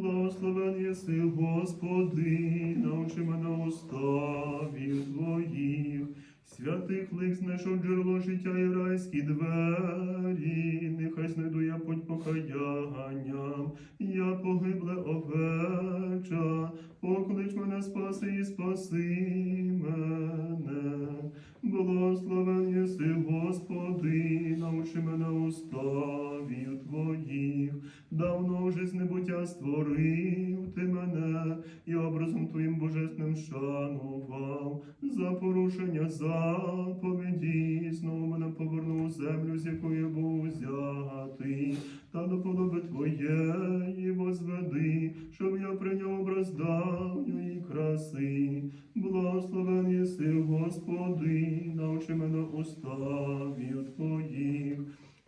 Благословен єси, Господи, научи мене уставів Твоїх, святих лик знайшов джерело життя і райські двері, нехай знайду я путь покаянням, я погибле овеча, поклич мене спаси і спаси мене. Благословен єси, Господи, научи мене уставів Твоїх, давно вже з небуття створив ти мене, і образом Твоїм божественним шанував, за порушення заповіді, знову мене повернув землю, з якої був взятий, та до подоби Твоєї возведи, щоб я прийняв образ давньої краси. Благословен єси, Господи, научи мене уставів Твоїх.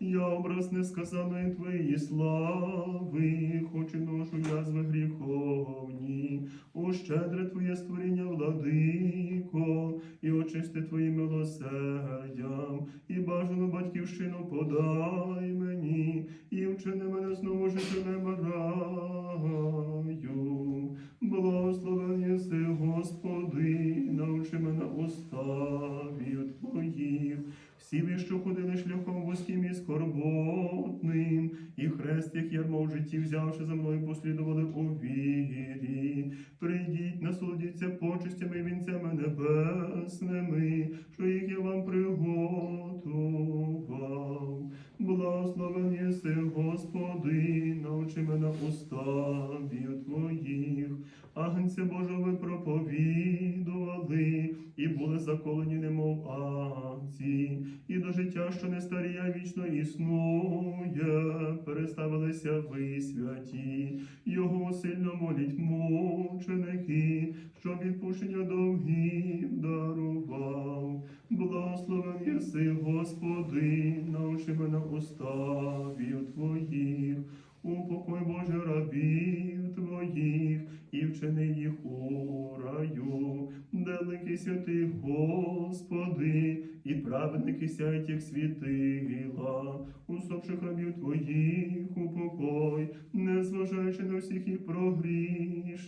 Я образ несказаної Твоєї слави, хоч і ношу язви гріховні, ущедре Твоє створіння, владико, і очисти Твоїм милосердям, і бажану батьківщину подай мені, і вчини мене знову жителем раю. Благословен єси, Господи, научи мене уставів Твоїх. Всі що ходили шляхом вузьким і скорботним, і хрест, як ярмо в житті взявши за мною, послідували у вірі. Прийдіть, насолодіться почестями і вінцями небесними, що їх я вам приготував. Благословен єси, Господи, научи мене уставів Твоїх. Агнця Божого ви проповідували, і були заколені, немов агнці, життя, що не старіє, вічно існує, переставилися ви святі, його сильно молять мученики, що відпущення довгів дарував. Благословен єси, Господи, научи мене уставів Твоїх, упокой Боже рабів Вчини їх у раю, далекий святий Господи, і праведники сяють, як світила, усопших рабів Твоїх упокой, не зважаючи на всіх їх прогрішення.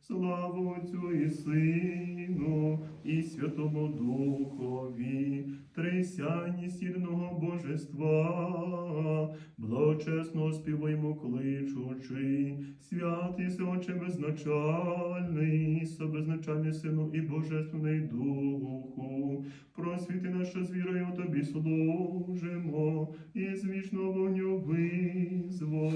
Слава Отцю і Сину, і Святому Духові, трисяність єдиного Божества, благочесно співаємо кличучи, святий Отче безначальний, собезначальний Сину і Божественний Духу, просвіти наша з вірою Тобі служимо, і з вічного вогню визволи.